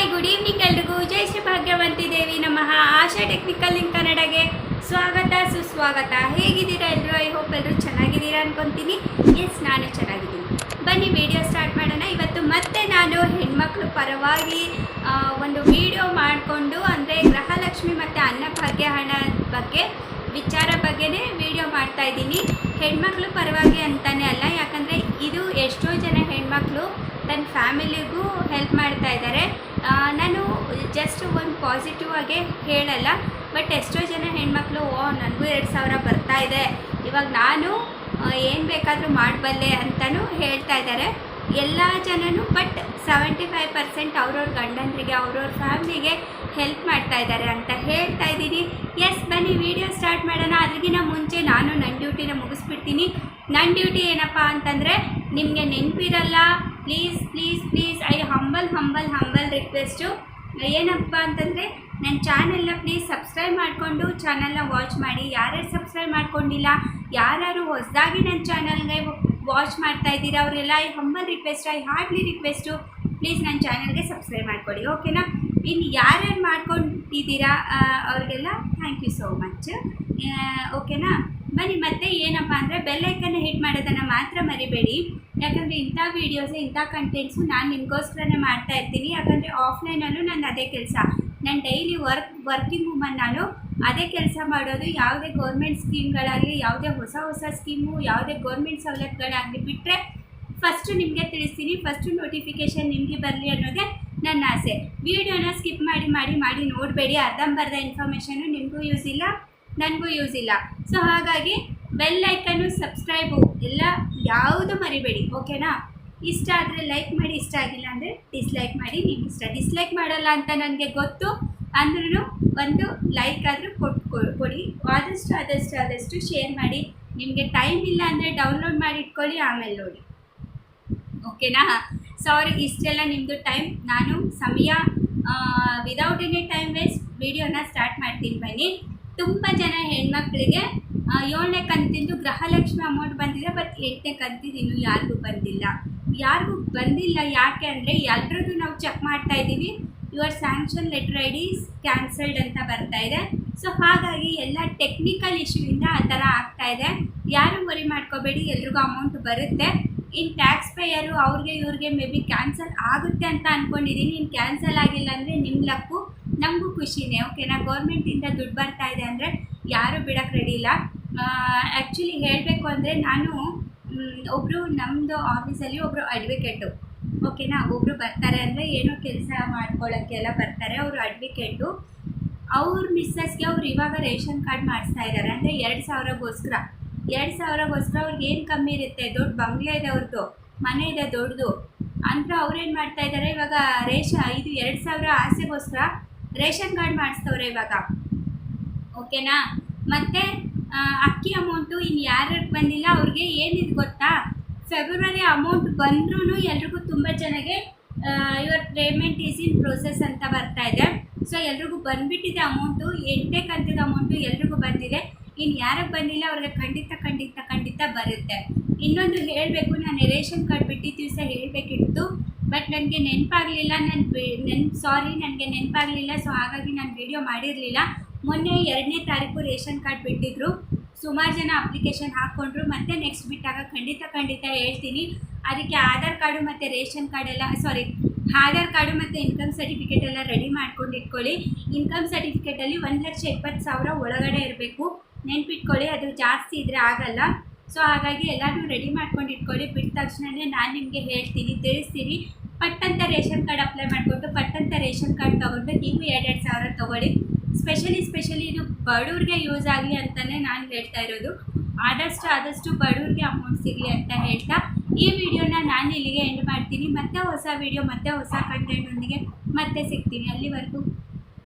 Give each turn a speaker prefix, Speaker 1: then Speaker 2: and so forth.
Speaker 1: Hi good evening ಎಲ್ರಿಗೂ. ಜೈ ಶ್ರೀ ಭಾಗ್ಯವಂತಿ ದೇವಿ ನಮಃ. ಆಶಾ technical ಇನ್ ಕನ್ನಡಗೆ ಸ್ವಾಗತ, ಸುಸ್ವಾಗತ. ಹೇಗಿದ್ದೀರಾ ಎಲ್ಲರೂ ಐ ಹೋಪ್ ಎಲ್ಲರೂ ಚೆನ್ನಾಗಿದ್ದೀರಾ ಅನ್ಕೊತೀನಿ. ಎಸ್ ನಾನು ಚೆನ್ನಾಗಿದ್ದೀನಿ. ಬನ್ನಿ ವಿಡಿಯೋ ಸ್ಟಾರ್ಟ್ ಮಾಡೋಣ. ಇವತ್ತು ಮತ್ತೆ ನಾನು ಹೆಣ್ಮಕ್ಳು ಪರವಾಗಿ ಒಂದು ವಿಡಿಯೋ ಮಾಡಿಕೊಂಡು, ಅಂದರೆ ಗೃಹಲಕ್ಷ್ಮಿ ಮತ್ತು ಅನ್ನಭಾಗ್ಯ ಹಣ ಬಗ್ಗೆ, ವಿಚಾರ ಬಗ್ಗೆನೇ ವಿಡಿಯೋ ಮಾಡ್ತಾ ಇದ್ದೀನಿ. ಹೆಣ್ಮಕ್ಳು ಪರವಾಗಿ ಅಂತಾನೆ ಅಲ್ಲ, ಯಾಕಂದರೆ ಇದು ಎಷ್ಟೋ ಜನ ಹೆಣ್ಮಕ್ಳು ತನ್ನ ಫ್ಯಾಮಿಲಿಗೂ ಹೆಲ್ಪ್ ಮಾಡ್ತಾ ಇದ್ದಾರೆ. ನಾನು ಜಸ್ಟ್ ಒಂದು ಪಾಸಿಟಿವ್ ಆಗಿ ಹೇಳಲ್ಲ ಬಟ್ ಎಷ್ಟೋ ಜನ ಹೆಣ್ಮಕ್ಳು, ಓ ನನಗೂ ಎರಡು ಸಾವಿರ ಬರ್ತಾ ಇದೆ, ಇವಾಗ ನಾನು ಏನು ಬೇಕಾದರೂ ಮಾಡಬಲ್ಲೆ ಅಂತಲೂ ಹೇಳ್ತಾ ಇದ್ದಾರೆ. ಎಲ್ಲ ಜನನೂ ಬಟ್ ಸೆವೆಂಟಿ ಫೈವ್ ಪರ್ಸೆಂಟ್ ಅವ್ರವ್ರ ಗಂಡಂದ್ರಿಗೆ ಅವ್ರವ್ರ ಫ್ಯಾಮ್ಲಿಗೆ ಹೆಲ್ಪ್ ಮಾಡ್ತಾ ಇದ್ದಾರೆ ಅಂತ ಹೇಳ್ತಾ ಇದ್ದೀನಿ. ಎಸ್ ಬನ್ನಿ ವಿಡಿಯೋ ಸ್ಟಾರ್ಟ್ ಮಾಡೋಣ. ಅದ್ರಿಗಿನ ಮುಂಚೆ ನಾನು ನನ್ನ ಡ್ಯೂಟಿನ ಮುಗಿಸ್ಬಿಡ್ತೀನಿ. ನನ್ನ ಡ್ಯೂಟಿ ಏನಪ್ಪ ಅಂತಂದರೆ, ನಿಮಗೆ ನೆನಪಿರಲ್ಲ please please please I humble humble humble request ಏನಪ್ಪ ಅಂತಂದರೆ ನನ್ನ ಚಾನೆಲ್ನ ಪ್ಲೀಸ್ ಸಬ್ಸ್ಕ್ರೈಬ್ ಮಾಡಿಕೊಂಡು ಚಾನಲ್ನ ವಾಚ್ ಮಾಡಿ. ಯಾರ್ಯಾರು ಸಬ್ಸ್ಕ್ರೈಬ್ ಮಾಡ್ಕೊಂಡಿಲ್ಲ, ಯಾರ್ಯಾರು ಹೊಸದಾಗಿ ನನ್ನ ಚಾನಲ್ಗೆ ವಾಚ್ ಮಾಡ್ತಾ ಇದ್ದೀರಾ, ಅವರೆಲ್ಲ I humble request I hardly request please ನನ್ನ ಚಾನಲ್ಗೆ ಸಬ್ಸ್ಕ್ರೈಬ್ ಮಾಡ್ಕೊಳ್ಳಿ ಓಕೆನಾ ಇನ್ನು ಯಾರ್ಯಾರು ಆ, ಅವ್ರಿಗೆಲ್ಲ ಥ್ಯಾಂಕ್ ಯು ಸೋ ಮಚ್ ಓಕೆನಾ ಬನ್ನಿ ಮತ್ತೆ ಏನಪ್ಪ ಅಂದರೆ ಬೆಲ್ಲೈಕನ್ನ ಹಿಟ್ ಮಾಡೋದನ್ನು ಮಾತ್ರ ಮರಿಬೇಡಿ. ಯಾಕಂದರೆ ಇಂಥ ವೀಡಿಯೋಸ್ ಇಂಥ ಕಂಟೆಂಟ್ಸು ನಾನು ನಿಮಗೋಸ್ಕರನೇ ಮಾಡ್ತಾ ಇರ್ತೀನಿ. ಯಾಕಂದರೆ ಆಫ್ಲೈನಲ್ಲೂ ನನ್ನ ಅದೇ ಕೆಲಸ. ನಾನು ಡೈಲಿ ವರ್ಕ್ ವರ್ಕಿಂಗ್ ವುಮನ್ ನಾನು. ಅದೇ ಕೆಲಸ ಮಾಡೋದು ಯಾವುದೇ ಗೌರ್ಮೆಂಟ್ ಸ್ಕೀಮ್ಗಳಾಗಲಿ ಯಾವುದೇ ಹೊಸ ಹೊಸ ಸ್ಕೀಮು ಯಾವುದೇ ಗೌರ್ಮೆಂಟ್ ಸವಲತ್ತುಗಳಾಗಲಿ ಬಿಟ್ಟರೆ ಫಸ್ಟು ನಿಮಗೆ ತಿಳಿಸ್ತೀನಿ. ಫಸ್ಟು ನೋಟಿಫಿಕೇಷನ್ ನಿಮಗೆ ಬರಲಿ ಅನ್ನೋದೇ ನನ್ನ ಆಸೆ. ವಿಡಿಯೋನ ಸ್ಕಿಪ್ ಮಾಡಿ ಮಾಡಿ ಮಾಡಿ ನೋಡಬೇಡಿ. ಅರ್ಧಂಬರ್ಧ ಇನ್ಫಾರ್ಮೇಷನು ನಿಮಗೂ ಯೂಸ್ ಇಲ್ಲ, ನನಗೂ ಯೂಸ್ ಇಲ್ಲ. ಸೊ ಹಾಗಾಗಿ ಬೆಲ್ ಐಕನ್ನು ಸಬ್ಸ್ಕ್ರೈಬು ಎಲ್ಲ ಯಾವುದು ಮರಿಬೇಡಿ ಓಕೆನಾ ಇಷ್ಟ ಆದರೆ ಲೈಕ್ ಮಾಡಿ, ಇಷ್ಟ ಆಗಿಲ್ಲ ಅಂದರೆ ಡಿಸ್ಲೈಕ್ ಮಾಡಿ. ನಿಮ್ಗೆ ಇಷ್ಟ ಡಿಸ್ಲೈಕ್ ಮಾಡಲ್ಲ ಅಂತ ನನಗೆ ಗೊತ್ತು. ಅಂದ್ರೂ ಒಂದು ಲೈಕ್ ಆದರೂ ಕೊಟ್ಟು ಕೊಡಿ. ಆದಷ್ಟು ಆದಷ್ಟು ಆದಷ್ಟು ಶೇರ್ ಮಾಡಿ. ನಿಮಗೆ ಟೈಮ್ ಇಲ್ಲ ಅಂದರೆ ಡೌನ್ಲೋಡ್ ಮಾಡಿ ಇಟ್ಕೊಳ್ಳಿ, ಆಮೇಲೆ ನೋಡಿ. ಓಕೆನಾ ಸಾರಿ, ಇಷ್ಟೆಲ್ಲ ನಿಮ್ಮದು ಟೈಮ್ ನಾನು ಸಮಯ ವಿದೌಟ್ ಎನಿ ಟೈಮ್ ವೇಸ್ಟ್ ವಿಡಿಯೋನ ಸ್ಟಾರ್ಟ್ ಮಾಡ್ತೀನಿ ಬನ್ನಿ. ತುಂಬ ಜನ ಹೆಣ್ಮಕ್ಳಿಗೆ ಏಳನೇ ಕಂತಿಂದು ಗೃಹಲಕ್ಷ್ಮಿ ಅಮೌಂಟ್ ಬಂದಿದೆ ಬಟ್ ಎಂಟನೇ ಕಂತಿದ್ದು ಇನ್ನೂ ಯಾರಿಗೂ ಬಂದಿಲ್ಲ. ಯಾರಿಗೂ ಬಂದಿಲ್ಲ ಯಾಕೆ ಅಂದರೆ, ಎಲ್ರದ್ದು ನಾವು ಚೆಕ್ ಮಾಡ್ತಾ ಇದ್ದೀವಿ. Your sanction letter I dish cancelled ಅಂತ ಬರ್ತಾ ಇದೆ. ಸೊ ಹಾಗಾಗಿ ಎಲ್ಲ ಟೆಕ್ನಿಕಲ್ ಇಶ್ಯೂಯಿಂದ ಆ ಥರ ಆಗ್ತಾ ಇದೆ. ಯಾರು ವರಿ ಮಾಡ್ಕೋಬೇಡಿ, ಎಲ್ರಿಗೂ ಅಮೌಂಟ್ ಬರುತ್ತೆ. ಇನ್ನು ಟ್ಯಾಕ್ಸ್ ಪೇಯರು ಅವ್ರಿಗೆ ಇವ್ರಿಗೆ ಮೇ ಬಿ ಕ್ಯಾನ್ಸಲ್ ಆಗುತ್ತೆ ಅಂತ ಅಂದ್ಕೊಂಡಿದ್ದೀನಿ ಇನ್ನು ಕ್ಯಾನ್ಸಲ್ ಆಗಿಲ್ಲ ಅಂದರೆ ನಿಮ್ಮ ಲಕ್ಕು, ನಮಗೂ ಖುಷಿನೇ. ಓಕೆನಾ ಗೌರ್ಮೆಂಟಿಂದ ದುಡ್ಡು ಬರ್ತಾ ಇದೆ ಅಂದರೆ ಯಾರೂ ಬಿಡೋಕ್ಕೆ ರೆಡಿ ಇಲ್ಲ. ಆ್ಯಕ್ಚುಲಿ ಹೇಳಬೇಕು ಅಂದರೆ ನಾನು ಒಬ್ಬರು ನಮ್ಮದು ಆಫೀಸಲ್ಲಿ ಒಬ್ಬರು ಅಡ್ವೊಕೇಟು ಓಕೆನಾ ಒಬ್ಬರು ಬರ್ತಾರೆ ಅಂದರೆ ಏನೋ ಕೆಲಸ ಮಾಡ್ಕೊಳ್ಳೋಕ್ಕೆ ಎಲ್ಲ ಬರ್ತಾರೆ. ಅವರು ಅಡ್ವೊಕೇಟು ಅವ್ರ ಮಿಸ್ಸಸ್ಗೆ ಅವ್ರು ಇವಾಗ ರೇಷನ್ ಕಾರ್ಡ್ ಮಾಡಿಸ್ತಾ ಇದ್ದಾರೆ ಅಂದರೆ ಎರಡು ಸಾವಿರಗೋಸ್ಕರ. ಎರಡು ಸಾವಿರಗೋಸ್ಕರ ಅವ್ರಿಗೆ ಏನು ಕಮ್ಮಿ ಇರುತ್ತೆ? ದೊಡ್ಡ ಬಂಗ್ಲೆ ಇದೆ ಅವ್ರದ್ದು ಮನೆ ಇದೆ ದೊಡ್ಡದು. ಅಂದ್ರೆ ಅವ್ರೇನು ಮಾಡ್ತಾ ಇದ್ದಾರೆ ಇವಾಗ ರೇಷ, ಇದು ಎರಡು ಸಾವಿರ ಆಸೆಗೋಸ್ಕರ ರೇಷನ್ ಕಾರ್ಡ್ ಮಾಡಿಸ್ತವ್ರೆ ಇವಾಗ. ಓಕೆನಾ? ಮತ್ತು ಅಕ್ಕಿ ಅಮೌಂಟು ಇನ್ನು ಯಾರ್ಯಾರು ಬಂದಿಲ್ಲ, ಅವ್ರಿಗೆ ಏನಿದೆ ಗೊತ್ತಾ? ಫೆಬ್ರವರಿ ಅಮೌಂಟ್ ಬಂದ್ರೂ ಎಲ್ರಿಗೂ ತುಂಬ ಜನಗೆ your payment is in process ಅಂತ ಬರ್ತಾ ಇದೆ. ಸೊ ಎಲ್ರಿಗೂ ಬಂದ್ಬಿಟ್ಟಿದೆ ಅಮೌಂಟು ಎಂಟನೇ ಕಂತಿದ ಅಮೌಂಟು ಎಲ್ರಿಗೂ ಬಂದಿದೆ. ಇನ್ನು ಯಾರಿಗೆ ಬಂದಿಲ್ಲ, ಅವ್ರಿಗೆ ಖಂಡಿತ ಖಂಡಿತ ಖಂಡಿತ ಬರುತ್ತೆ. ಇನ್ನೊಂದು ಹೇಳಬೇಕು, ನಾನು ರೇಷನ್ ಕಾರ್ಡ್ ಬಿಟ್ಟಿದ್ದ ದಿವಸ ಹೇಳಬೇಕಿತ್ತು, ಬಟ್ ನನಗೆ ನೆನಪಾಗಲಿಲ್ಲ ನನ್ನ ನೆನ್ಪು ಸಾರಿ ನನಗೆ ನೆನಪಾಗಲಿಲ್ಲ, ಸೊ ಹಾಗಾಗಿ ನಾನು ವಿಡಿಯೋ ಮಾಡಿರಲಿಲ್ಲ. ಮೊನ್ನೆ ಎರಡನೇ ತಾರೀಕು ರೇಷನ್ ಕಾರ್ಡ್ ಬಿಟ್ಟಿದ್ರು, ಸುಮಾರು ಜನ ಅಪ್ಲಿಕೇಶನ್ ಹಾಕ್ಕೊಂಡ್ರು ಮತ್ತೆ ನೆಕ್ಸ್ಟ್ ಬಿಟ್ಟಾಗ ಖಂಡಿತ ಖಂಡಿತ ಹೇಳ್ತೀನಿ. ಅದಕ್ಕೆ ಆಧಾರ್ ಕಾರ್ಡು ಮತ್ತು ರೇಷನ್ ಕಾರ್ಡ್ ಎಲ್ಲ ಸಾರಿ ಆಧಾರ್ ಕಾರ್ಡು ಮತ್ತು ಇನ್ಕಮ್ ಸರ್ಟಿಫಿಕೇಟ್ ಎಲ್ಲ ರೆಡಿ ಮಾಡ್ಕೊಂಡು ಇಟ್ಕೊಳ್ಳಿ. ಇನ್ಕಮ್ ಸರ್ಟಿಫಿಕೇಟಲ್ಲಿ ಒಂದು ಲಕ್ಷ ಇಪ್ಪತ್ತು ಸಾವಿರ ಒಳಗಡೆ ಇರಬೇಕು. ನೆನ್ಪಿಟ್ಕೊಳ್ಳಿ, ಅದು ಜಾಸ್ತಿ ಇದ್ರೆ ಆಗಲ್ಲ. ಸೊ ಹಾಗಾಗಿ ಎಲ್ಲರೂ ರೆಡಿ ಮಾಡ್ಕೊಂಡು ಇಟ್ಕೊಳ್ಳಿ. ಬಿಟ್ಟ ತಕ್ಷಣನೇ ನಾನು ನಿಮಗೆ ಹೇಳ್ತೀನಿ, ತಿಳಿಸ್ತೀನಿ. ಪಟ್ಟಂತ ರೇಷನ್ ಕಾರ್ಡ್ ಅಪ್ಲೈ ಮಾಡಿಕೊಂಡು, ಪಟ್ಟಂತ ರೇಷನ್ ಕಾರ್ಡ್ ತೊಗೊಂಡು ನೀವು ಎರಡೆರಡು ಸಾವಿರ ತೊಗೊಳ್ಳಿ. ಸ್ಪೆಷಲಿ ಸ್ಪೆಷಲಿ ಇದು ಬಡವ್ರಿಗೆ ಯೂಸ್ ಆಗಲಿ ಅಂತಲೇ ನಾನು ಹೇಳ್ತಾ ಇರೋದು. ಆದಷ್ಟು ಆದಷ್ಟು ಬಡವ್ರಿಗೆ ಅಮೌಂಟ್ ಸಿಗಲಿ ಅಂತ ಹೇಳ್ತಾ, ಈ ವಿಡಿಯೋನ ನಾನು ಇಲ್ಲಿಗೆ ಎಂಡ್ ಮಾಡ್ತೀನಿ. ಮತ್ತೆ ಹೊಸ ವಿಡಿಯೋ ಮತ್ತೆ ಹೊಸ ಕಂಟೆಂಟ್ ಒಂದಿಗೆ ಮತ್ತೆ ಸಿಗ್ತೀನಿ. ಅಲ್ಲಿವರೆಗೂ.